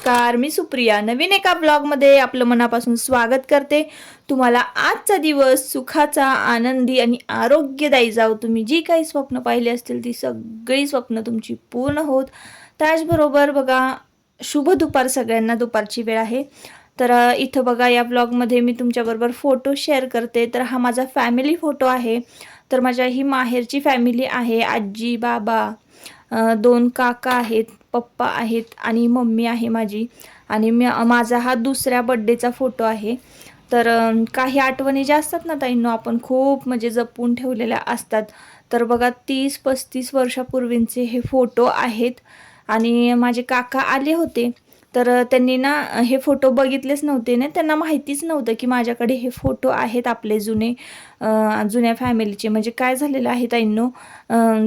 नमस्कार मी सुप्रिया. नवीन एका ब्लॉगमध्ये आपलं मनापासून स्वागत करते. तुम्हाला आजचा दिवस सुखाचा आनंदी आणि आरोग्यदायी जाऊ तुम्ही जी काही स्वप्न पाहिली असतील ती सगळी स्वप्न तुमची पूर्ण होत. त्याचबरोबर बघा शुभ दुपार सगळ्यांना. दुपारची वेळ आहे. तर इथं बघा या ब्लॉगमध्ये मी तुमच्याबरोबर फोटो शेअर करते. तर हा माझा फॅमिली फोटो आहे. तर माझ्या ही माहेरची फॅमिली आहे. आजी बाबा दोन काका आहेत पप्पा आहेत आणि मम्मी आहे माझी. आणि मी माझा हा दुसऱ्या बड्डेचा फोटो आहे. तर काही आठवणी ज्या असतात ना ताईंनो आपण खूप म्हणजे जपून ठेवलेल्या असतात. तर बघा तीस पस्तीस वर्षापूर्वींचे हे फोटो आहेत. आणि माझे काका आले होते. तर त्यांनी ना हे फोटो बघितलेच नव्हते ना. त्यांना माहितीच नव्हतं की माझ्याकडे हे फोटो आहेत आपले जुने जुन्या फॅमिलीचे. म्हणजे काय झालेलं आहे ताईंनो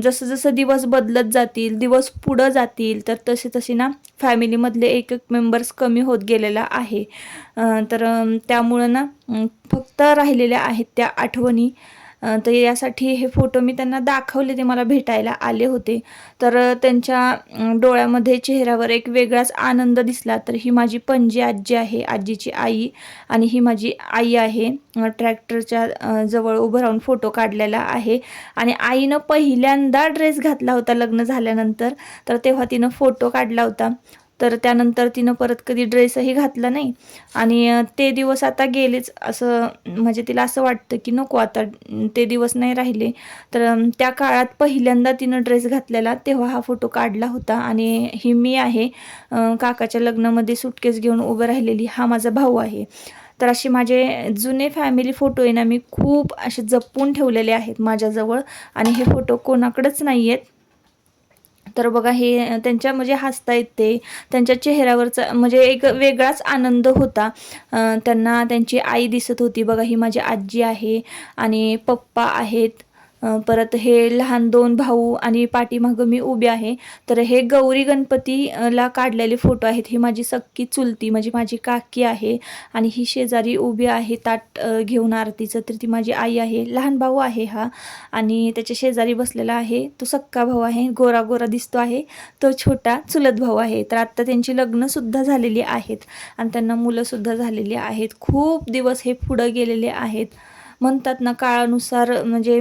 जसं जसं दिवस बदलत जातील दिवस पुढं जातील तर तसे तसे ना फॅमिलीमधले एक एक मेंबर्स कमी होत गेलेला आहे. तर त्यामुळं ना फक्त राहिलेल्या आहेत त्या आठवणी. तर यासाठी हे फोटो मी त्यांना दाखवले ते मला भेटायला आले होते. तर त्यांच्या डोळ्यामध्ये चेहऱ्यावर एक वेगळाच आनंद दिसला. तर ही माझी पणजी आजी आहे आजीची आई. आणि ही माझी आई आहे ट्रॅक्टरच्या जवळ उभं राहून फोटो काढलेला आहे. आणि आईनं पहिल्यांदा ड्रेस घातला होता लग्न झाल्यानंतर. तर तेव्हा तिनं फोटो काढला होता. तर त्यानंतर तिनं परत कधी ड्रेसही घातला नाही. आणि ते दिवस आता गेलेच असं म्हणजे तिला असं वाटतं की नको आता ते दिवस नाही राहिले. तर त्या काळात पहिल्यांदा तिनं ड्रेस घातलेला तेव्हा हा फोटो काढला होता. आणि ही मी आहे काकाच्या लग्नामध्ये सुटकेस घेऊन उभं राहिलेली हा माझा भाऊ आहे. तर असे माझे जुने फॅमिली फोटो आहे ना मी खूप असे जपून ठेवलेले आहेत माझ्याजवळ. आणि हे फोटो कोणाकडंच नाही आहेत तर बघा हे त्यांच्या म्हणजे हसता येते त्यांच्या चेहऱ्यावरचा म्हणजे एक वेगळाच आनंद होता. त्यांना त्यांची आई दिसत होती. बघा ही माझी आजी आहे आणि पप्पा आहेत. परत हे लहान दोन भाऊ आणि पाठीमागं मी उभी आहे. तर हे गौरी गणपतीला काढलेले फोटो आहेत. ही माझी सक्की चुलती म्हणजे माझी काकी आहे आणि ही शेजारी उभी आहे ताट घेऊन आरतीचं. तर ती माझी आई आहे लहान भाऊ आहे हा आणि त्याच्या शेजारी बसलेला आहे. तो सक्का भाऊ आहे गोरा गोरा दिसतो आहे. तो छोटा चुलत भाऊ आहे. तर आत्ता त्यांची लग्नसुद्धा झालेली आहेत आणि त्यांना मुलंसुद्धा झालेली आहेत. खूप दिवस हे पुढं गेलेले आहेत. म्हणतात ना काळानुसार म्हणजे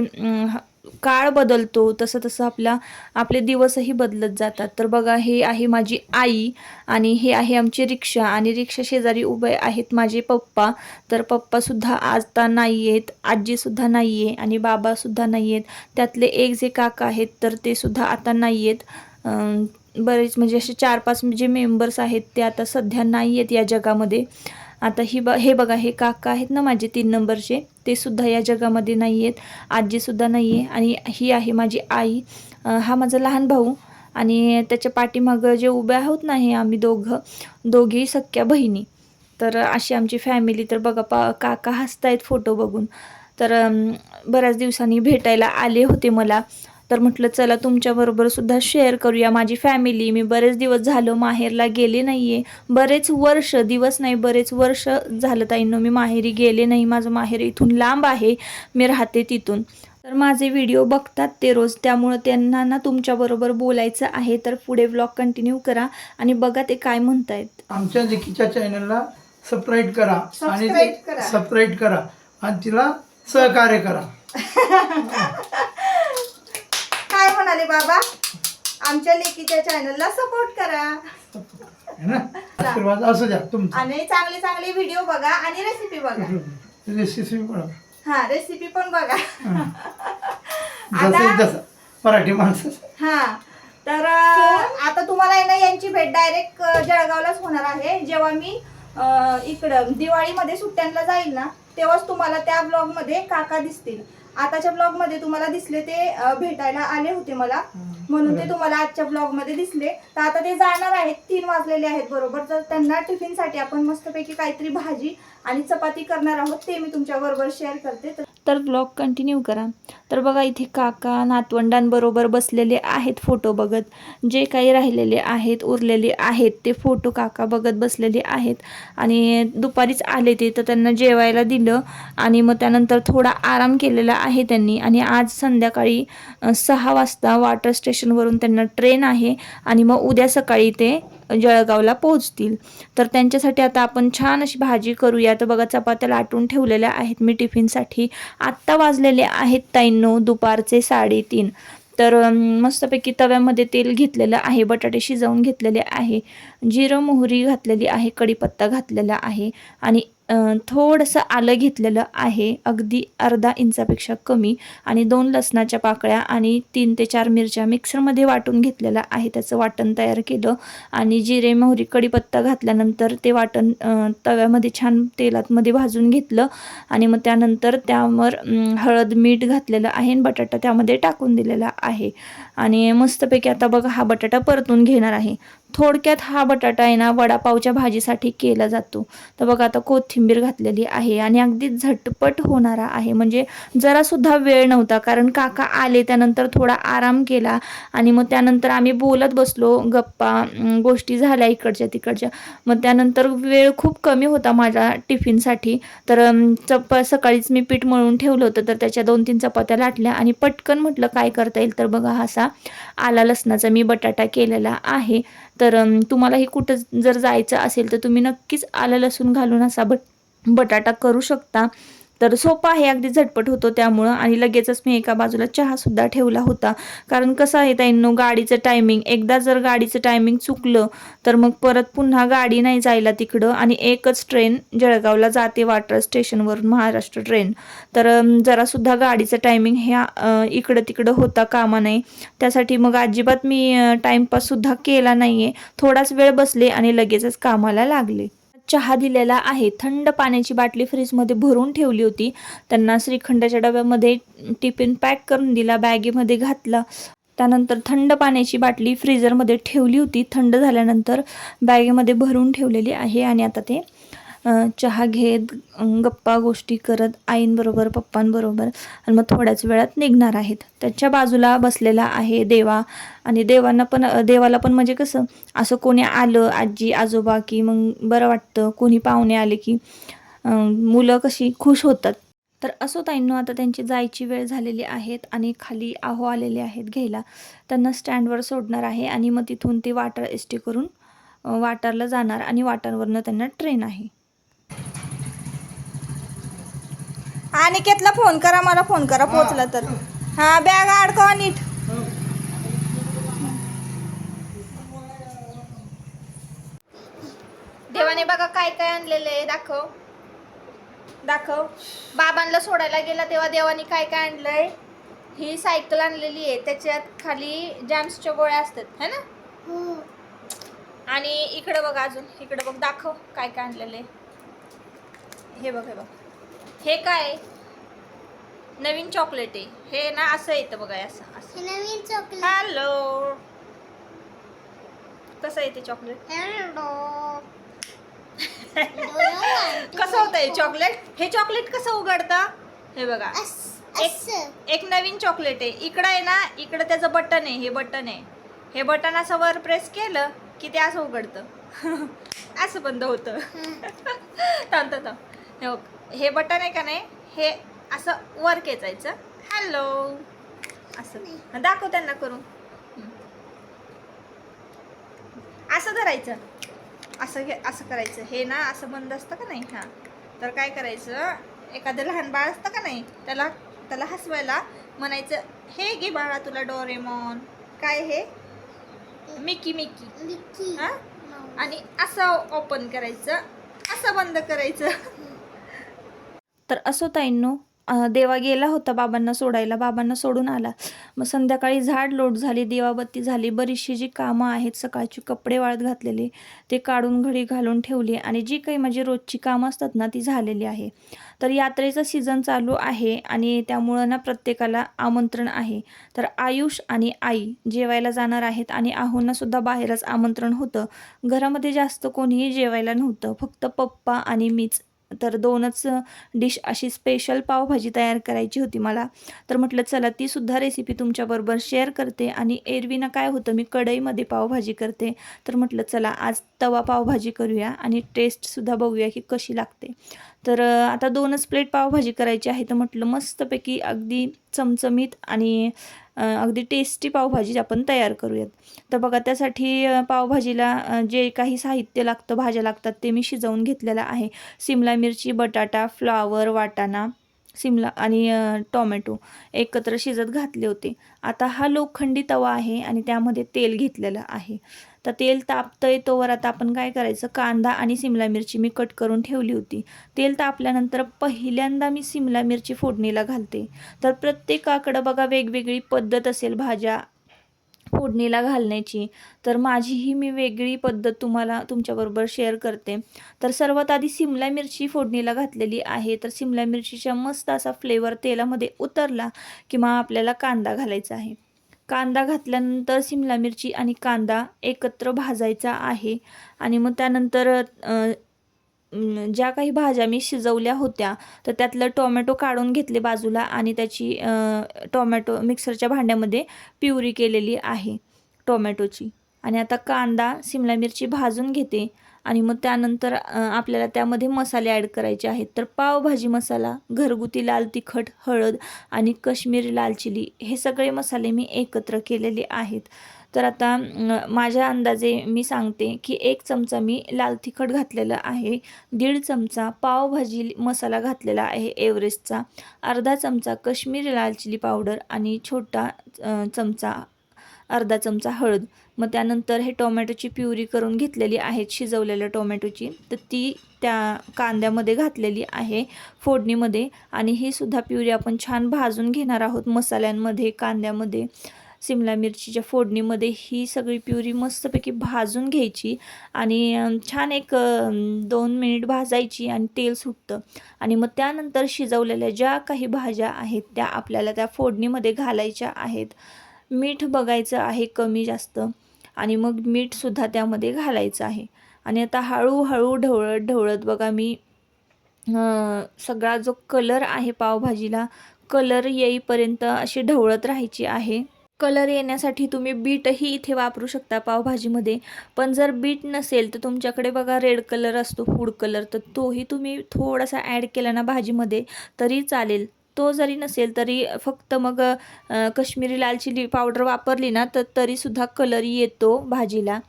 काळ बदलतो तसं तसं आपला आपले दिवसही बदलत जातात. तर बघा हे आहे माझी आई आणि हे आहे आमची रिक्षा आणि रिक्षा शेजारी उभे आहेत माझे पप्पा. तर पप्पासुद्धा आता नाही आहेत आजीसुद्धा नाही आहे आणि बाबासुद्धा नाही आहेत त्यातले एक जे काका आहेत तर ते सुद्धा आता नाही आहेत बरेच म्हणजे असे चार पाच जे मेंबर्स आहेत ते आता सध्या नाही आहेत या जगामध्ये. आता ही ब हे बघा हे काका आहेत ना माझे तीन नंबरचे ते सुद्धा या जगामध्ये नाही आहेत आजीसुद्धा नाही आहे आणि ही आहे माझी आई. हा माझा लहान भाऊ आणि त्याच्या पाठीमागं जे उभे आहोत ना हे आम्ही दोघं दोघेही सख्या बहिणी. तर अशी आमची फॅमिली तर बघा पा काका हसतायत फोटो बघून. तर बऱ्याच दिवसांनी भेटायला आले होते मला. तर म्हटलं चला तुमच्याबरोबर सुद्धा शेअर करूया. माझी फॅमिली मी बरेच दिवस झालं माहेरला गेले नाही आहे बरेच वर्ष दिवस नाही बरेच वर्ष झालं ताईंनो मी माहेरी गेले नाही. माझं माहेर इथून लांब आहे. मी राहते तिथून. तर माझे व्हिडिओ बघतात ते रोज. त्यामुळं त्यांना ना तुमच्याबरोबर बोलायचं आहे. तर पुढे व्लॉग कंटिन्यू करा आणि बघा ते काय म्हणतायत. आमच्या लेखीच्या चॅनलला सबस्क्राईब करा आणि. सबस्क्राईब करा आणि तिला सहकार्य करा. म्हणाले बाबा आमच्या लेकीच्या चॅनलला सपोर्ट करा. है असू द्या आणि चांगले चांगले व्हिडिओ बघा आणि रेसिपी बघा. रेसिपी हा रेसिपी पण बघा. आता- मराठी माणसं. हा तर आता तुम्हाला ना यांची भेट डायरेक्ट जळगावलाच होणार आहे. जेव्हा मी इकडं दिवाळीमध्ये सुट्ट्यांना जाईल ना तेव्हाच तुम्हाला त्या ब्लॉगमध्ये काका दिसतील. आताच्या ब्लॉगमध्ये तुम्हाला दिसले ते भेटायला आले होते मला. म्हणून ते तुम्हाला आजच्या ब्लॉगमध्ये दिसले. तर आता ते जाणार आहेत. तीन वाजलेले आहेत बरोबर? तर त्यांना टिफिनसाठी आपण मस्तपैकी काहीतरी भाजी आणि चपाती करणार आहोत. ते मी तुमच्या बरोबर शेअर करते. तर तर ब्लॉग कंटिन्यू करा. तर बघा इथे काका नातवंडांबरोबर बसलेले आहेत फोटो बघत. जे काही राहिलेले आहेत उरलेले आहेत ते फोटो काका बघत बसलेले आहेत. आणि दुपारीच आले ते तर त्यांना जेवायला दिलं. आणि मग त्यानंतर थोडा आराम केलेला आहे त्यांनी. आणि आज संध्याकाळी सहा वाजता वॉटर स्टेशनवरून त्यांना ट्रेन आहे. आणि मग उद्या सकाळी ते जळगावला पोहोचतील. तर त्यांच्यासाठी आता आपण छान अशी भाजी करूया. तर बघा चपात्या लाटून ठेवलेल्या आहेत मी टिफिनसाठी. आत्ता वाजलेले आहेत ताईंनो दुपारचे साडेतीन. तर मस्तपैकी तव्यामध्ये तेल घेतलेलं आहे बटाटे शिजवून घेतलेले आहे जिरं मोहरी घातलेली आहे कढीपत्ता घातलेला आहे आणि थोडंसं आलं घेतलेलं आहे. अगदी अर्धा इंचापेक्षा कमी आणि दोन लसणाच्या पाकळ्या आणि तीन ते चार मिरच्या मिक्सरमध्ये वाटून घेतलेलं आहे. त्याचं वाटण तयार केलं आणि जिरे मोहरी कढीपत्ता घातल्यानंतर ते वाटण तव्यामध्ये छान तेलातमध्ये भाजून घेतलं आणि मग त्यानंतर त्यावर हळद मीठ घातलेलं आहे आणि बटाटा त्यामध्ये टाकून दिलेला आहे. आणि मस्तपैकी आता बघा हा बटाटा परतून घेणार आहे. थोडक्यात हा बटाटा आहे ना वडापावच्या भाजीसाठी केला जातो. तर बघा आता कोथिंबीर घातलेली आहे आणि अगदी झटपट होणारा आहे. म्हणजे जरासुद्धा वेळ नव्हता कारण काका आले त्यानंतर थोडा आराम केला आणि मग त्यानंतर आम्ही बोलत बसलो गप्पा गोष्टी झाल्या इकडच्या तिकडच्या. मग त्यानंतर वेळ खूप कमी होता माझ्या टिफिनसाठी. तर चप सकाळीच मी पीठ मळून ठेवलं होतं तर त्याच्या दोन तीन चपात्या लाटल्या आणि पटकन म्हटलं काय करता येईल? तर बघा हा असा आला लसणाचा मी बटाटा केलेला आहे. तर तुम्हालाही कुठं जर जायचं असेल तर तुम्ही नक्कीच आलं लसूण घालून असा बट बटाटा करू शकता. तर सोपा आहे अगदी झटपट होतो त्यामुळं. आणि लगेचच मी एका बाजूला चहासुद्धा ठेवला होता. कारण कसं आहे ताईंनो गाडीचं टायमिंग एकदा जर गाडीचं टायमिंग चुकलं तर मग परत पुन्हा गाडी नाही जायला तिकडं. आणि एकच ट्रेन जळगावला जाते वाटर स्टेशनवरून महाराष्ट्र ट्रेन तर जरासुद्धा गाडीचं टायमिंग ह्या इकडं तिकडं होता कामा नये. त्यासाठी मग अजिबात मी टाईमपाससुद्धा केला नाही आहे थोडाच वेळ बसले आणि लगेचच कामाला लागले. चहा दिलेला आहे. थंड पाण्याची बाटली फ्रीजमध्ये भरून ठेवली होती. त्यांना श्रीखंडाच्या डब्यामध्ये टिफिन पॅक करून दिला बॅगेमध्ये घातला. त्यानंतर थंड पाण्याची बाटली फ्रीजरमध्ये ठेवली होती. थंड झाल्यानंतर बॅगेमध्ये भरून ठेवलेली आहे आणि आता ते चहा घेत गप्पा गोष्टी करत आईंबरोबर पप्पांबरोबर आणि मग थोड्याच वेळात निघणार आहेत. त्याच्या बाजूला बसलेला आहे देवा. आणि देवांना पण देवाला पण म्हणजे कसं असं कोणी आलं आजी आजोबा की मग बरं वाटतं कोणी पाहुणे आले की मुलं कशी खुश होतात. तर असो ताईंनो आता त्यांची जायची वेळ झालेली आहेत आणि खाली आहो आलेले आहेत घ्यायला. त्यांना स्टँडवर सोडणार आहे आणि मग तिथून ते वाटर एस टी करून वाटरला वाटारला जाणार आणि वाटारवरनं त्यांना ट्रेन आहे. अनिकेतला फोन करा मला फोन करा पोचला तर. हा बॅग अडकवा नीट. देवाने बघा काय काय आणलेलं आहे दाखव. दाखव. बाबांना सोडायला गेला तेव्हा देवाने काय काय आणलंय? ही सायकल आणलेली आहे त्याच्यात खाली जॅम्सच्या गोळ्या असतात है ना? आणि इकडे बघ अजून इकडे बघ दाखव काय काय आणलेलं आहे. हे बघ हे बघ. हे काय? नवीन चॉकलेट आहे. हे ना असं येतं बघा हे असं असं. नवीन चॉकलेट हॅलो कसं येते चॉकलेट कसं होतं हे चॉकलेट हे चॉकलेट कसं उघडतं? हे बघा. एक एक नवीन चॉकलेट आहे. इकडं आहे ना इकडं त्याचं बटन आहे हे बटन आहे. हे बटन असं वर प्रेस केलं की ते असं उघडतं. असं बंद होतं. थांब थांब थांब. हे हे बटन आहे का नाही? हे असं वर खेचायचं. हॅलो असं दाखव त्यांना करून. हं. असं धरायचं. असं घे असं करायचं. हे ना असं बंद असतं का नाही? हां. तर काय करायचं? एखादं लहान बाळ असतं का नाही? त्याला त्याला हसवायला म्हणायचं हे घे बाळा तुला डोरेमॉन. काय हे? Mickey Mickey. हा? आणि असं ओपन करायचं. असं बंद करायचं. तर असो ताईंनो देवा गेला होता बाबांना सोडायला बाबांना सोडून आला. मग संध्याकाळी झाड लोट झाली देवाबत्ती झाली बरीचशी जी कामं आहेत सकाळची कपडे वाळत घातलेले ते काढून घडी घालून ठेवली आणि जी काही माझी रोजची कामं असतात ना ती झालेली आहे. तर यात्रेचं सीझन चालू आहे आणि त्यामुळं ना प्रत्येकाला आमंत्रण आहे. तर आयुष आणि आई जेवायला जाणार आहेत आणि आहोंनासुद्धा बाहेरच आमंत्रण होतं. घरामध्ये जास्त कोणीही जेवायला नव्हतं फक्त पप्पा आणि मीच. तर दोनच डिश अशी स्पेशल पावभाजी तयार करायची होती मला. तर म्हटलं चला ती सुद्धा रेसिपी तुमच्याबरोबर शेअर करते आणि एरवीनं काय होतं मी कढईमध्ये पावभाजी करते. तर म्हटलं चला आज तवा पावभाजी करूया आणि टेस्टसुद्धा बघूया की कशी लागते. तर आता दोनच प्लेट पावभाजी करायची आहे. तर म्हटलं मस्तपैकी अगदी चमचमीत आणि अगदी टेस्टी पावभाजी आपण तयार करूयात. तर बघा त्यासाठी पावभाजीला जे काही साहित्य लागतं भाज्या लागतात ते मी शिजवून घेतलेलं आहे. सिमला मिरची बटाटा फ्लावर वाटाणा सिमला आणि टॉमॅटो टोमॅटो एकत्र शिजत घातले होते. आता हा लोखंडी तवा आहे आणि त्यामध्ये तेल घेतलेलं आहे. तर तेल तापतंय तोवर आता आपण काय करायचं? कांदा आणि सिमला मिरची मी कट करून ठेवली होती. तेल तापल्यानंतर पहिल्यांदा मी सिमला मिरची फोडणीला घालते. तर प्रत्येकाकडं बघा वेगवेगळी पद्धत असेल भाज्या फोडणीला घालण्याची. तर माझी ही मी वेगळी पद्धत तुम्हाला तुमच्याबरोबर शेअर करते. तर सर्वात आधी सिमला मिरची फोडणीला घातलेली आहे. तर सिमला मिरचीचा मस्त असा फ्लेवर तेलामध्ये उतरला किंवा आपल्याला कांदा घालायचा आहे. कांदा घातल्यानंतर सिमला मिरची आणि कांदा एकत्र भाजायचा आहे. आणि मग त्यानंतर ज्या काही भाज्या मी शिजवल्या होत्या तर त्यातलं टोमॅटो काढून घेतले बाजूला आणि त्याची टोमॅटो मिक्सरच्या भांड्यामध्ये प्युरी केलेली आहे टोमॅटोची. आणि आता कांदा सिमला मिरची भाजून घेते आणि मग त्यानंतर आपल्याला त्यामध्ये मसाले ॲड करायचे आहेत. तर पावभाजी मसाला घरगुती लाल तिखट हळद आणि कश्मीरी लाल चिली हे सगळे मसाले मी एकत्र केलेले आहेत. तर आता माझ्या अंदाजे मी सांगते की एक चमचा मी लाल तिखट घातलेलं आहे. दीड चमचा पावभाजी मसाला घातलेला आहे एव्हरेस्टचा. अर्धा चमचा कश्मीरी लाल चिली पावडर आणि छोटा चमचा अर्धा चमचा हळद. मग त्यानंतर हे टोमॅटोची प्युरी करून घेतलेली आहेत शिजवलेल्या टोमॅटोची. तर ती त्या कांद्यामध्ये घातलेली आहे फोडणीमध्ये आणि ही सुद्धा प्युरी आपण छान भाजून घेणार आहोत मसाल्यांमध्ये कांद्यामध्ये. सिमला मिरचीच्या फोडणीमध्ये ही सगळी प्युरी मस्तपैकी भाजून घ्यायची आणि छान एक दोन मिनिट भाजायची आणि तेल सुटतं. आणि मग त्यानंतर शिजवलेल्या ज्या काही भाज्या आहेत त्या आपल्याला त्या फोडणीमध्ये घालायच्या आहेत. मीठ बघायचं आहे कमी जास्त आणि मग मीठसुद्धा त्यामध्ये घालायचं आहे. आणि आता हळूहळू ढवळत ढवळत बघा मी सगळा जो कलर आहे पावभाजीला कलर येईपर्यंत अशी ढवळत राहायची आहे. कलर येण्यासाठी तुम्ही बीटही इथे वापरू शकता पावभाजीमध्ये. पण जर बीट नसेल तर तुमच्याकडे बघा रेड कलर असतो फूड कलर तर तोही तुम्ही थोडासा ॲड केला ना भाजीमध्ये तरी चालेल. तो जरी नसेल तरी फक्त मग कश्मीरी लाल चिली पावडर वापरली ना तर तरीसुद्धा कलर येतो भाजीला.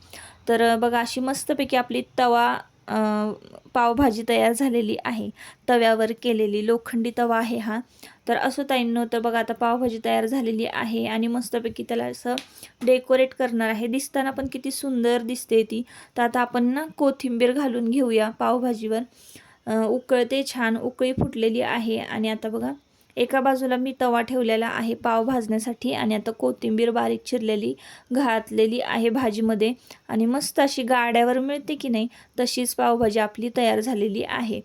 तर बघा अशी मस्तपैकी आपली तवा पावभाजी तयार झालेली आहे. तव्यावर केलेली लोखंडी तवा आहे हा. तर असं ताईंनो तर बघा आता पावभाजी तयार झालेली आहे आणि मस्तपैकी त्याला असं डेकोरेट करणार आहे. दिसताना पण किती सुंदर दिसते ती. तर आता आपण ना कोथिंबीर घालून घेऊया पावभाजीवर. उकळते छान उकळी फुटलेली आहे. आणि आता बघा एका बाजूला मी तवा ठेवलेला आहे पाव भाजण्यासाठी. आणि आता कोथिंबीर बारीक चिरलेली घातलेली आहे भाजीमध्ये. आणि मस्त अशी गाड्यावर मिळते की नाही तशीच पावभाजी आपली तयार झालेली आहे.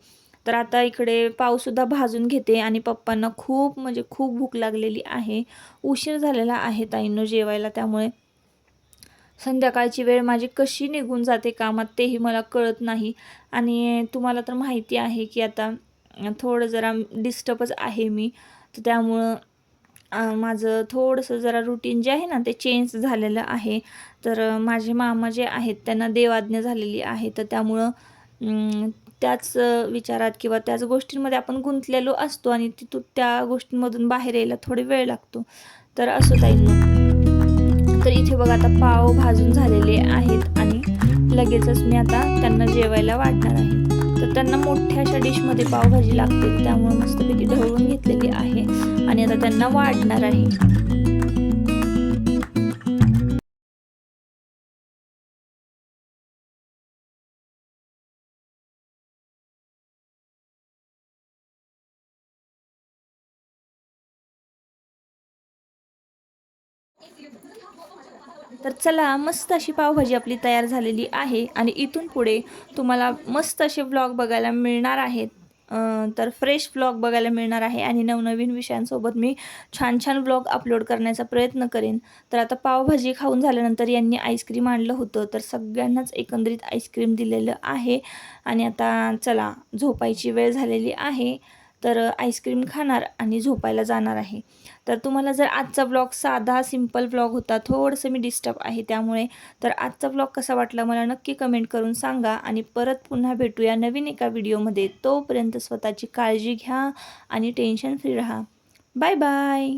तर आता इकडे पावसुद्धा भाजून घेते आणि पप्पांना खूप म्हणजे खूप भूक लागलेली आहे. उशीर झालेला आहे ताईंनो जेवायला त्यामुळे संध्याकाळची वेळ माझी कशी निघून जाते कामात तेही मला कळत नाही. आणि तुम्हाला तर माहिती आहे की आता थोडं जरा डिस्टर्बच आहे मी. तर त्यामुळं माझं थोडंसं जरा रुटीन जे आहे ना ते चेंज झालेलं आहे. तर माझे मामा जे आहेत त्यांना देवाज्ञा झालेली आहे. तर त्यामुळं त्याच विचारात किंवा त्याच गोष्टींमध्ये आपण गुंतलेलो असतो आणि तिथून त्या गोष्टींमधून बाहेर यायला थोडे वेळ लागतो. तर असं ताई तर इथे बघा आता पाव भाजून झालेले आहेत आणि लगेचच मी आता त्यांना जेवायला वाढणार आहे. तर त्यांना मोठ्या अशा डिशमध्ये पावभाजी लागते. त्यामुळे मस्तपैकी ढवळून घेतलेली आहे. आणि आता त्यांना वाढणार आहे. तर चला मस्त अशी पावभाजी आपली तयार झालेली आहे आणि इथून पुढे तुम्हाला मस्त असे ब्लॉग बघायला मिळणार आहेत. तर फ्रेश ब्लॉग बघायला मिळणार आहे आणि नवनवीन विषयांसोबत मी छान छान व्लॉग अपलोड करण्याचा प्रयत्न करेन. तर आता पावभाजी खाऊन झाल्यानंतर यांनी आईस्क्रीम आणलं होतं तर सगळ्यांनाच एकंदरीत आईस्क्रीम दिलेलं आहे. आणि आता चला झोपायची वेळ झालेली आहे. तर आईस्क्रीम खाणार आणि झोपायला जाणार आहे. तर तुम्हाला जर आजचा ब्लॉग साधा सिंपल ब्लॉग होता थोडंसं मी डिस्टर्ब आहे त्यामुळे तर आजचा ब्लॉग कसा वाटला मला नक्की कमेंट करून सांगा आणि परत पुन्हा भेटूया नवीन एका व्हिडिओमध्ये तोपर्यंत स्वतःची काळजी घ्या आणि टेन्शन फ्री राहा. Bye bye